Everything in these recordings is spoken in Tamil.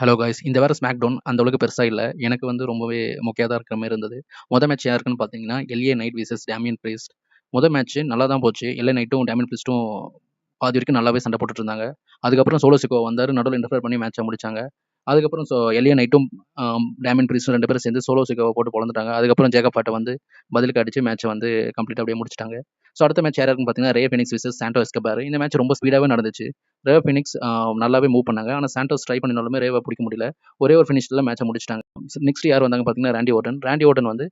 ஹலோ காய்ஸ் இந்த வாரம் ஸ்மாக் டவுன் அந்த அளவுக்கு பெருசாக இல்லை. எனக்கு வந்து ரொம்பவே மொக்கையாக தான் இருக்கிற மாதிரி இருந்தது. மொதல் மேட்ச் யாருக்குன்னு பார்த்தீங்கன்னா LA Knight versus Damian Priest மொதல் மேட்ச் நல்லா தான் போச்சு. எல்ஏ நைட்டும் டேமியன் பிரீஸ்ட்டும் பாதி வரைக்கும் நல்லாவே சண்டை போட்டுட்டு இருந்தாங்க. அதுக்கப்புறம் சோலோ சிக்கோ வந்தார். நடுவில் இன்டர்ஃபேர் பண்ணி மேட்சை முடிச்சாங்க. அதுக்கப்புறம் ஸோ எல்ஏ நைட்டும் டேமியன் பிரிஸ்டும் ரெண்டு பேரும் சேர்ந்து சோலோ சிக்கோவை போட்டு பொழந்துட்டாங்க. அதுக்கப்புறம் ஜேக்கப் பாட்டை வந்து பதிலுக்கு அடிச்சு மேட்சை வந்து கம்ப்ளீட் அப்படியே முடிச்சிட்டாங்க. ஸோ அடுத்த மேட்ச் யார் பார்த்தீங்கன்னா Rey Fenix versus Santo Escobar இந்த மேட்ச் ரொம்ப ஸ்பீடாகவே நடந்துச்சு. ரே ஃபினிக்ஸ் நல்லாவே மூவ் பண்ணாங்க. ஆனால் சாண்டோஸ் ட்ரை பண்ணினாலுமே ரேவை பிடிக்க முடியல. ஒரே ஒரு ஃபினிஷில் மேட்சை முடிச்சிட்டாங்க. நெக்ஸ்ட் யார் வந்தாங்க பார்த்தீங்கன்னா ராண்டி ஓட்டன் ராண்டி ஓட்டன் வந்து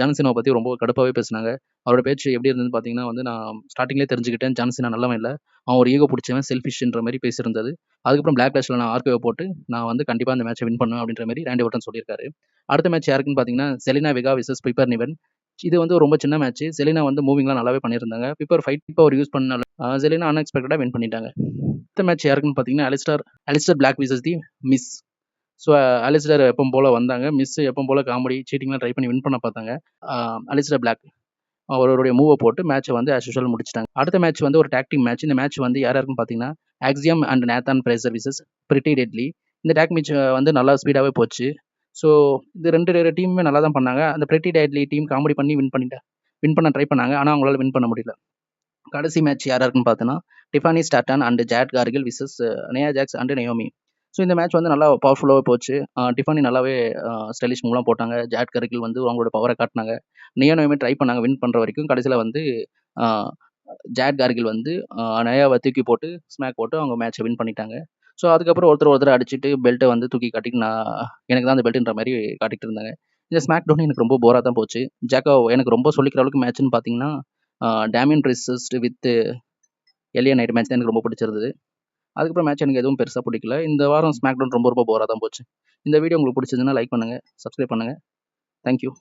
ஜான்சினோவை பற்றி ரொம்ப கடுப்பாகவே பேசினாங்க. அவரோட பேச்சு எப்படி இருந்ததுன்னு பார்த்தீங்கன்னா வந்து நான் ஸ்டார்டிங்லேயே தெரிஞ்சுக்கிட்டேன். ஜான்சினா நல்லவன் இல்லை. அவன் ஒரு ஈகோ பிடிச்சவன் செல்ஃபிஷ்ன்ற மாதிரி பேசியிருந்தது. அதுக்கப்புறம் பிளாக் பிளாஷில் நான் ஆர்கேவை போட்டு நான் வந்து கண்டிப்பாக அந்த மேட்சை வின் பண்ணுவேன் அப்படின்ற மாதிரி ரேண்டி ஓட்டன் சொல்லியிருக்காரு. அடுத்த மேட்ச் யாருக்குன்னு பார்த்தீங்கன்னா செலினா விகா விசஸ் பிப்பர் நிவன் இது வந்து ரொம்ப சின்ன மேட்ச் செலினா வந்து மூவிங்லாம் நல்லாவே பண்ணியிருந்தாங்க. பிப்பர் ஃபைட் பவர் யூஸ் பண்ணால செலினா அன்எக்ஸ்பெக்டடாக வின் பண்ணிட்டாங்க. அடுத்த மேட்ச் யாருக்குன்னு பார்த்தீங்கன்னா Aleister Aleister Black versus the Miz so Aleister எப்போ போல் வந்தாங்க. மிஸ் எப்போ போல் காமெடி சீட்டிங்லாம் ட்ரை பண்ணி வின் பண்ண பார்த்தாங்க. அலிஸ்டர் பிளாக் அவருடைய மூவை போட்டு மேட்சை வந்து ஆஸ் யூஷுவல் முடிச்சிட்டாங்க. அடுத்த மேட்ச் வந்து ஒரு டாக்டிங் மேட்ச் இந்த மேட்ச் வந்து யார் யாருக்குன்னு பார்த்தீங்கன்னா Axiom and Nathan Frazer versus Pretty Deadly இந்த டேக் மேட்ச் வந்து நல்லா ஸ்பீடாகவே போச்சு. ஸோ இது ரெண்டு டீமுமே நல்லா தான் பண்ணாங்க. அந்த பிரிட்டி டேட்லி டீம் காமெடி பண்ணி வின் பண்ணிட்டேன் வின் பண்ண ட்ரை பண்ணாங்க. ஆனால் அவங்களால வின் பண்ண முடியல. கடைசி மேட்ச் யார் இருக்குன்னு பார்த்தோன்னா Tiffany Stratton and Jade Cargill versus Nia Jax and Naomi so இந்த மேட்ச் வந்து நல்லா பவர்ஃபுல்லாகவே போச்சு. டிஃபானி நல்லாவே ஸ்டைலிஷ் மூலம் போட்டாங்க. ஜாட் கரிக்கில் வந்து அவங்களோட பவரை காட்டினாங்க. நியானோயுமே ட்ரை பண்ணாங்க வின் பண்ணுற வரைக்கும். கடைசியில் வந்து ஜாட் கார்கில் வந்து நயாவை தூக்கி போட்டு ஸ்மாக் போட்டு அவங்க மேட்ச்சை வின் பண்ணிட்டாங்க. ஸோ அதுக்கப்புறம் ஒருத்தர் ஒருத்தர் அடிச்சுட்டு பெல்ட்டை வந்து தூக்கி காட்டிட்டு நான் எனக்கு தான் அந்த பெல்ட்டுன்ற மாதிரி காட்டிட்டு இருந்தாங்க. இந்த ஸ்மாக் டவுன் எனக்கு ரொம்ப போராக தான் போச்சு. ஜாக்கோ எனக்கு ரொம்ப சொல்லிக்கிற அளவுக்கு மேட்ச்னு பார்த்தீங்கன்னா Damian Priest with LA Knight match தான் எனக்கு ரொம்ப பிடிச்சிருந்தது. அதுக்கப்புறம் மேட்ச் எனக்கு எதுவும் பெருசாக பிடிக்கல. இந்த வாரம் ஸ்மாக் டவுன் ரொம்ப ரொம்ப போராக தான் போச்சு. இந்த வீடியோ உங்களுக்கு பிடிச்சதுன்னா லைக் பண்ணுங்கள் சப்ஸ்கிரைப் பண்ணுங்கள் தேங்க்யூ